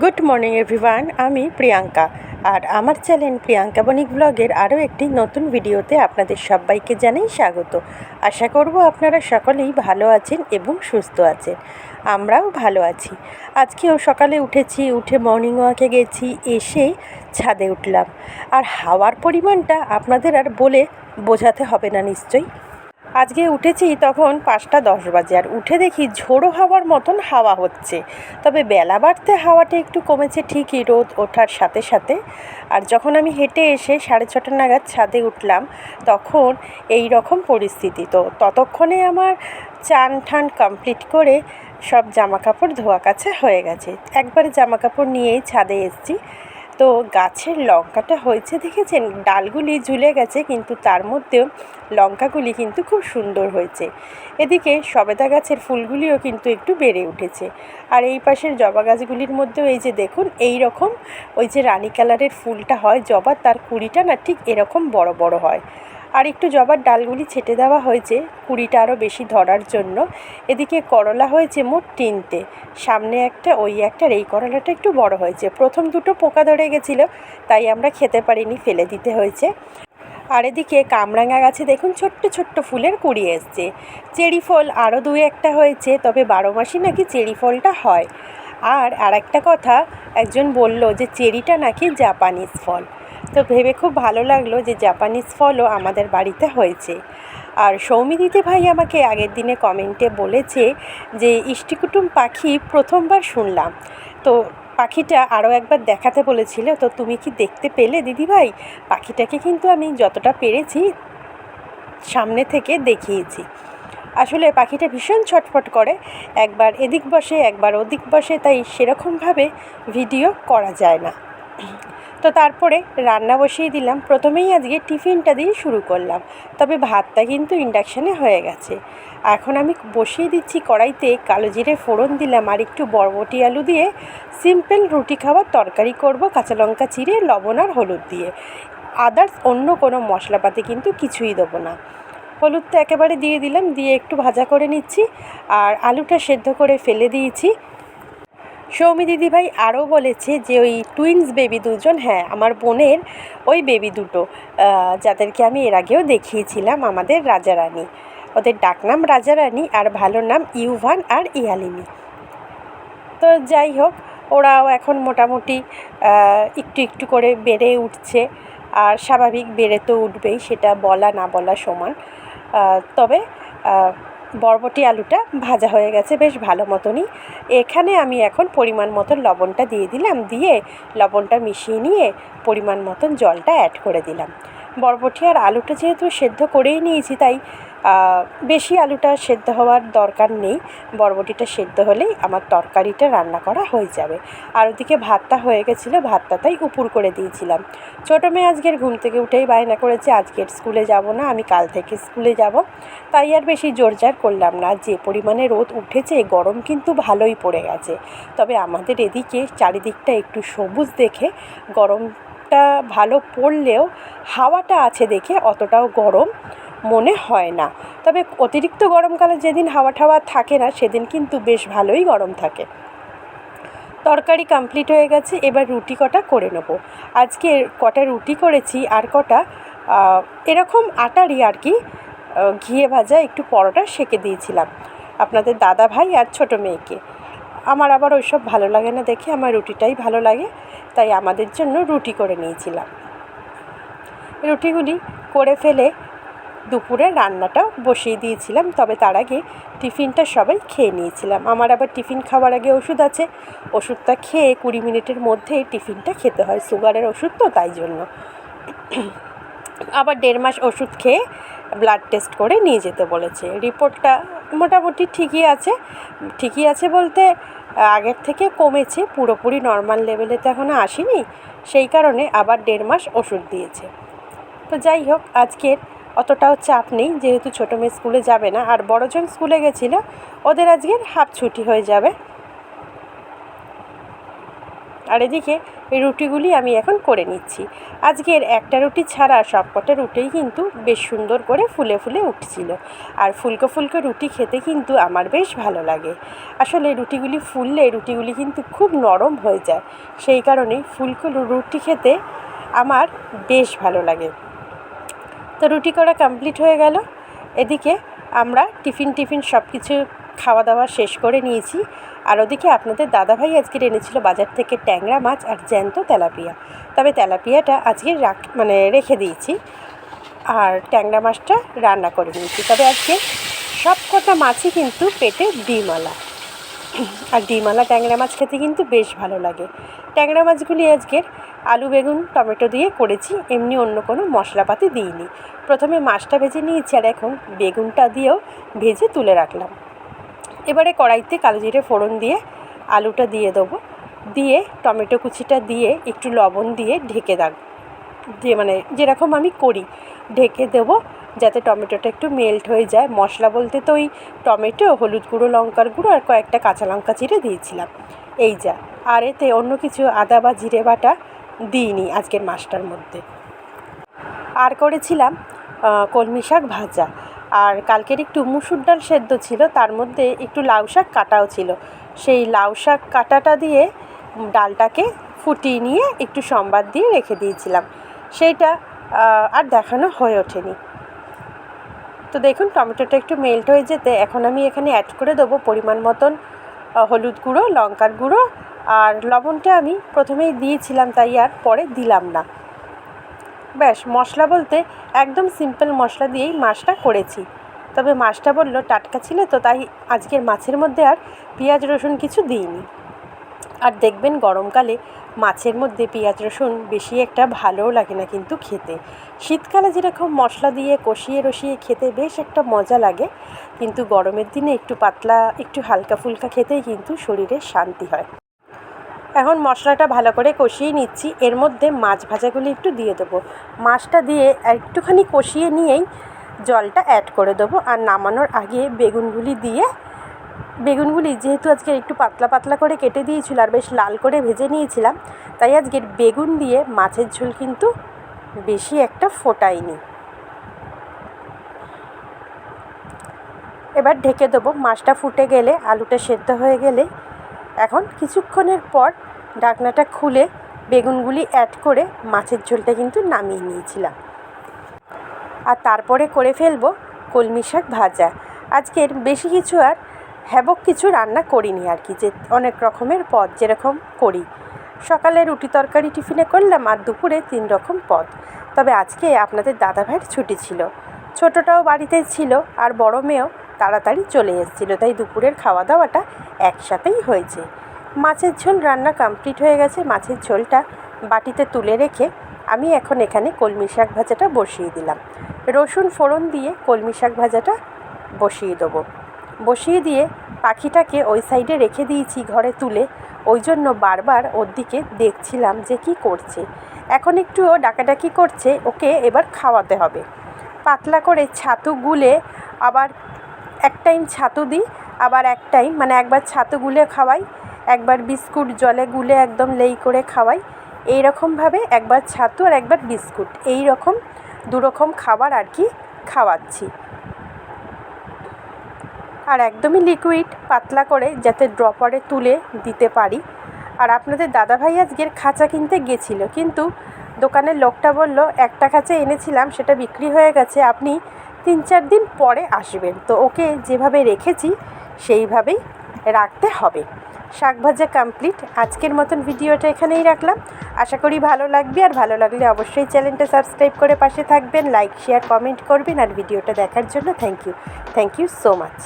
Good morning everyone আমি প্রিয়াঙ্কা। আর আমার channel Priyanka বণিক ব্লগের আরও একটি নতুন ভিডিওতে আপনাদের সবাইকে জানাই স্বাগত। আশা করব আপনারা সকলেই ভালো আছেন এবং সুস্থ আছেন। আমরাও ভালো আছি। আজকেও সকালে উঠেছি, উঠে মর্নিং ওয়াকে গেছি, এসে ছাদে উঠলাম। আর হাওয়ার পরিমাণটা আপনাদের আর বলে বোঝাতে হবে না নিশ্চয়ই। আজকে উঠেছি তখন পাঁচটা দশ বাজে আর উঠে দেখি ঝোড়ো হাওয়ার মতন হাওয়া হচ্ছে। তবে বেলা বাড়তে হাওয়াটা একটু কমেছে ঠিকই রোদ ওঠার সাথে সাথে। আর যখন আমি হেঁটে এসে সাড়ে ছটা নাগাদ ছাদে উঠলাম, তখন এই রকম পরিস্থিতি। তো ততক্ষণে আমার চান ঠান কমপ্লিট করে সব জামা কাপড় ধোয়া কাছে হয়ে গেছে। একবারে জামা কাপড় নিয়েই ছাদে এসেছি। তো গাছের লঙ্কাটা হয়েছে, দেখেছেন? ডালগুলি ঝুলে গেছে, কিন্তু তার মধ্যেও লঙ্কাগুলি কিন্তু খুব সুন্দর হয়েছে। এদিকে সবেদা গাছের ফুলগুলিও কিন্তু একটু বেড়ে উঠেছে। আর এই পাশের জবা গাছগুলির মধ্যেও এই যে দেখুন, এই রকম ওই যে রানী কালারের ফুলটা হয়, জবা, তার কুড়িটা না ঠিক এরকম বড় বড় হয়। আর একটু জবার ডালগুলি ছেটে দেওয়া হয়েছে, কুড়িটা আরও বেশি ধরার জন্য। এদিকে করলা হয়েছে মোট তিনটে। সামনে একটা, ওই একটা আর এই করলাটা একটু বড় হয়েছে। প্রথম দুটো পোকা ধরে গেছিল, তাই আমরা খেতে পারিনি, ফেলে দিতে হয়েছে। আর এদিকে কামরাঙা গাছে দেখুন ছোট্ট ছোট্ট ফুলের কুড়ি এসছে। চেরি ফল আরও দু একটা হয়েছে, তবে বারো মাসই নাকি চেরি ফলটা হয়। আর আরেকটা কথা, একজন বলল যে, চেরিটা নাকি জাপানিজ ফল। তো ভেবে খুব ভালো লাগল যে জাপানিজ ফলও আমাদের বাড়িতে হয়েছে। আর সৌমিদিতে ভাই আমাকে আগের দিনে কমেন্টে বলেছে যে ইষ্টিকুটুম পাখি প্রথমবার শুনলাম। তো পাখিটা আরও একবার দেখাতে বলেছিল। তো তুমি কি দেখতে পেলে দিদিভাই পাখিটাকে কিন্তু আমি যতটা পেরেছি সামনে থেকে দেখিয়েছি। আসলে পাখিটা ভীষণ ছটফট করে। একবার এদিক বসে, একবার ওদিক বসে, তাই সেরকমভাবে ভিডিও করা যায় না। তো তারপরে রান্না বসিয়ে দিলাম। প্রথমেই আজকে টিফিনটা দিয়ে শুরু করলাম। তবে ভাতটা কিন্তু ইন্ডাকশানে হয়ে গেছে। এখন আমি বসিয়ে দিচ্ছি কড়াইতে কালো জিরে ফোড়ন দিলাম আর একটু বরবটি আলু দিয়ে সিম্পল রুটি খাওয়ার তরকারি করব কাঁচা লঙ্কা চিড়ে, লবণ আর হলুদ দিয়ে। আদার্স অন্য কোনো মশলাপাতি কিন্তু কিছুই দেবো না। হলুদটা একেবারে দিয়ে দিলাম, দিয়ে একটু ভাজা করে নিচ্ছি। আর আলুটা সেদ্ধ করে ফেলে দিয়েছি। সৌমি দিদিভাই আরও বলেছে যে ওই টুইন্স বেবি দুজন হ্যাঁ আমার বোনের ওই বেবি দুটো যাদেরকে আমি এর আগেও দেখিয়েছিলাম আমাদের রাজারানী। ওদের ডাকনাম রাজারানী আর ভালো নাম ইউভান আর ইয়ালিনী। তো যাই হোক, ওরাও এখন মোটামুটি একটু একটু করে বেড়ে উঠছে আর স্বাভাবিক বেড়ে তো উঠবেই, সেটা বলা না বলা সমান। তবে বরবটি আলুটা ভাজা হয়ে গেছে বেশ ভালো মতনই। এখানে আমি এখন পরিমাণ মতন লবণটা দিয়ে দিলাম, দিয়ে লবণটা মিশিয়ে নিয়ে পরিমাণ মতন জলটা অ্যাড করে দিলাম। বরবটি আর আলুটা যেহেতু সেদ্ধ করেই নিয়েছি, তাই বেশি আলুটা সেদ্ধ হওয়ার দরকার নেই। বরবটিটা সেদ্ধ হলেই আমার তরকারিটা রান্না করা হয়ে যাবে। আর ওদিকে ভাতটা হয়ে গেছিল, ভাতটা তাই উপুর করে দিয়েছিলাম। ছোটো মেয়ে আজকের ঘুম থেকে উঠেই বায়না করেছে, আজকের স্কুলে যাব না, আমি কাল থেকে স্কুলে যাব। তাই আর বেশি জোরজার করলাম না। যে পরিমাণে রোদ উঠেছে গরম কিন্তু ভালোই পড়ে গেছে। তবে আমাদের এদিকে চারিদিকটা একটু সবুজ দেখে, গরমটা ভালো পড়লেও হাওয়াটা আছে দেখে অতটাও গরম। মনে হয় না। তবে অতিরিক্ত গরমকালে যেদিন হাওয়া ঠাওয়া থাকে না, সেদিন কিন্তু বেশ ভালোই গরম থাকে। তরকারি কমপ্লিট হয়ে গেছে, এবার রুটি কটা করে নেব। আজকে কটা রুটি করেছি আর কটা এরকম আটারই আর কি ঘিয়ে ভাজা একটু পরোটা সেঁকে দিয়েছিলাম। আপনাদের দাদা ভাই আর ছোটো মেয়েকে। আমার আবার ওইসব ভালো লাগে না দেখে, আমার রুটিটাই ভালো লাগে, তাই আমাদের জন্য রুটি করে নিয়েছিলাম। রুটিগুলি করে ফেলে দুপুরে রান্নাটাও বসিয়ে দিয়েছিলাম, তবে তার আগে টিফিনটা সবাই খেয়ে নিয়েছিলাম। আমার আবার টিফিন খাওয়ার আগে ওষুধ আছে। ওষুধটা খেয়ে কুড়ি মিনিটের মধ্যেই টিফিনটা খেতে হয়। সুগারের ওষুধ তো তাই জন্য। আবার দেড় মাস ওষুধ খেয়ে ব্লাড টেস্ট করে নিয়ে যেতে বলেছে। রিপোর্টটা মোটামুটি ঠিকই আছে। ঠিকই আছে বলতে আগের থেকে কমেছে, পুরোপুরি নর্মাল লেভেলে তো এখনও আসেনি। সেই কারণে আবার দেড় মাস ওষুধ দিয়েছে। তো যাই হোক, আজকের অতটাও চাপ নেই, যেহেতু ছোটো মেয়ে স্কুলে যাবে না। আর বড়জন স্কুলে গেছিল, ওদের আজকের হাফ ছুটি হয়ে যাবে। আর এদিকে এই রুটিগুলি আমি এখন করে নিচ্ছি। আজকের একটা রুটি ছাড়া সবকটা রুটিই কিন্তু বেশ সুন্দর করে ফুলে ফুলে উঠছিল। আর ফুলকো ফুলকো রুটি খেতে কিন্তু আমার বেশ ভালো লাগে। আসলে রুটিগুলি ফুললে রুটিগুলি কিন্তু খুব নরম হয়ে যায়। সেই কারণেই ফুলকো রুটি খেতে আমার বেশ ভালো লাগে। তো রুটি করা কমপ্লিট হয়ে গেল। এদিকে আমরা টিফিন টিফিন সব কিছু খাওয়া দাওয়া শেষ করে নিয়েছি। আর ওদিকে আপনাদের দাদাভাই আজকের এনেছিল বাজার থেকে ট্যাংরা মাছ আর জ্যান্ত তেলাপিয়া। তবে তেলাপিয়াটা আজকে রাখ মানে রেখে দিয়েছি। আর ট্যাংরা মাছটা রান্না করে নিয়েছি। তবে আজকে সব কটা মাছই কিন্তু পেটে ডিমওয়ালা আর ডিমালা ট্যাংরা মাছ খেতে কিন্তু বেশ ভালো লাগে। ট্যাংরা মাছগুলি আজকের আলু, বেগুন, টমেটো দিয়ে করেছি, এমনি অন্য কোনো মশলাপাতি দিইনি। প্রথমে মাছটা ভেজে নিয়েছি আর এখন বেগুনটা দিয়েও ভেজে তুলে রাখলাম। এবারে কড়াইতে কালো জিরে ফোড়ন দিয়ে আলুটা দিয়ে দেবো। দিয়ে টমেটো কুচিটা দিয়ে একটু লবণ দিয়ে ঢেকে দাগ দিয়ে মানে যেরকম আমি করি, ঢেকে দেবো। যাতে টমেটোটা একটু মেল্ট হয়ে যায়। মশলা বলতে তো ওই টমেটো, হলুদ গুঁড়ো, লঙ্কার গুঁড়ো আর কয়েকটা কাঁচা লঙ্কা চিরে দিয়েছিলাম। এই যা, আর এতে অন্য কিছু আদা বা জিরে বাটা দিইনি আজকের মাছটার মধ্যে। আর করেছিলাম কলমি শাক ভাজা। আর কালকের একটু মুসুর ডাল সেদ্ধ ছিল, তার মধ্যে একটু লাউ শাক কাটাও ছিল। সেই লাউ শাক কাটাটা দিয়ে ডালটাকে ফুটিয়ে নিয়ে একটু সম্বাদ দিয়ে রেখে দিয়েছিলাম। সেইটা আর দেখানো হয়ে ওঠেনি। তো দেখুন, টমেটোটা একটু মেল্ট হয়ে যেতে, এখন আমি এখানে অ্যাড করে দেবো পরিমাণ মতন হলুদ গুঁড়ো, লঙ্কার গুঁড়ো, আর লবণটা আমি প্রথমেই দিয়েছিলাম তাই আর পরে দিলাম না। ব্যাস, মশলা বলতে একদম সিম্পল মশলা দিয়েই মাছটা করেছি। তবে মাছটা বলল টাটকা ছিল, তো তাই আজকের মাছের মধ্যে আর পেঁয়াজ, রসুন কিছু দিইনি। আর দেখবেন গরমকালে মাছের মধ্যে পেঁয়াজ রসুন বেশি একটা ভালোও লাগে না কিন্তু খেতে। শীতকালে যেরকম মশলা দিয়ে কষিয়ে রসিয়ে খেতে বেশ একটা মজা লাগে, কিন্তু গরমের দিনে একটু পাতলা, একটু হালকা ফুলকা খেতেই কিন্তু শরীরে শান্তি হয়। এখন মশলাটা ভালো করে কষিয়ে নিচ্ছি, এর মধ্যে মাছ ভাজাগুলি একটু দিয়ে দেবো। মাছটা দিয়ে একটুখানি কষিয়ে নিয়েই জলটা অ্যাড করে দেবো, আর নামানোর আগে বেগুনগুলি দিয়ে বেগুনগুলি যেহেতু আজকে একটু পাতলা পাতলা করে কেটে দিয়েছিল আর বেশ লাল করে ভেজে নিয়েছিলাম, তাই আজকের বেগুন দিয়ে মাছের ঝোল কিন্তু বেশি একটা ফোটাইনি এবার ঢেকে দেবো, মাছটা ফুটে গেলে, আলুটা সেদ্ধ হয়ে গেলে। এখন কিছুক্ষণের পর ঢাকনাটা খুলে বেগুনগুলি অ্যাড করে মাছের ঝোলটা কিন্তু নামিয়ে নিয়েছিলাম। আর তারপরে করে ফেলব কলমি শাক ভাজা। আজকের বেশি কিছু আর হ্যাবক কিছু রান্না করিনি আর কি, যে অনেক রকমের পদ যেরকম করি। সকালে রুটি তরকারি টিফিনে করলাম আর দুপুরে তিন রকম পদ। তবে আজকে আপনাদের দাদা ভাইয়ের ছুটি ছিল। ছোটোটাও বাড়িতে ছিল আর বড় মেয়েও তাড়াতাড়ি চলে এসেছিল, তাই দুপুরের খাওয়া দাওয়াটা একসাথেই হয়েছে। মাছের ঝোল রান্না কমপ্লিট হয়ে গেছে, মাছের ঝোলটা বাটিতে তুলে রেখে আমি এখন এখানে কলমি শাক ভাজাটা বসিয়ে দিলাম। রসুন ফোড়ন দিয়ে কলমি শাক ভাজাটা বসিয়ে দেবো। বসিয়ে দিয়ে পাখিটাকে ওই সাইডে রেখে দিয়েছি ঘরে তুলে। ওই জন্য বারবার ওর দিকে দেখছিলাম যে কি করছে। এখন একটু ও ডাকাডাকি করছে, ওকে এবার খাওয়াতে হবে। পাতলা করে ছাতু গুলে আবার এক টাইম ছাতু দিই, আবার এক টাইম মানে একবার ছাতু গুলে খাওয়াই, একবার বিস্কুট জলে গুলে একদম লেই করে খাওয়াই। এই রকমভাবে একবার ছাতু আর একবার বিস্কুট এই রকম দুরকম খাবার আর কি খাওয়াচ্ছি। আর একদমই লিকুইড পাতলা করে যাতে ড্রপারে তুলে দিতে পারি। আর আপনাদের দাদাভাই আজকের খাঁচা কিনতে গেছিল, কিন্তু দোকানের লোকটা বলল, একটা খাঁচা এনেছিলাম, সেটা বিক্রি হয়ে গেছে, আপনি তিন চার দিন পরে আসবেন। তো ওকে যেভাবে রেখেছি, সেইভাবেই রাখতে হবে। শাক ভাজা কমপ্লিট আজকের মতন ভিডিওটা এখানেই রাখলাম। আশা করি ভালো লাগবে, আর ভালো লাগলে অবশ্যই চ্যানেলটা সাবস্ক্রাইব করে পাশে থাকবেন লাইক শেয়ার কমেন্ট করবেন, আর ভিডিওটা দেখার জন্য thank you thank you so much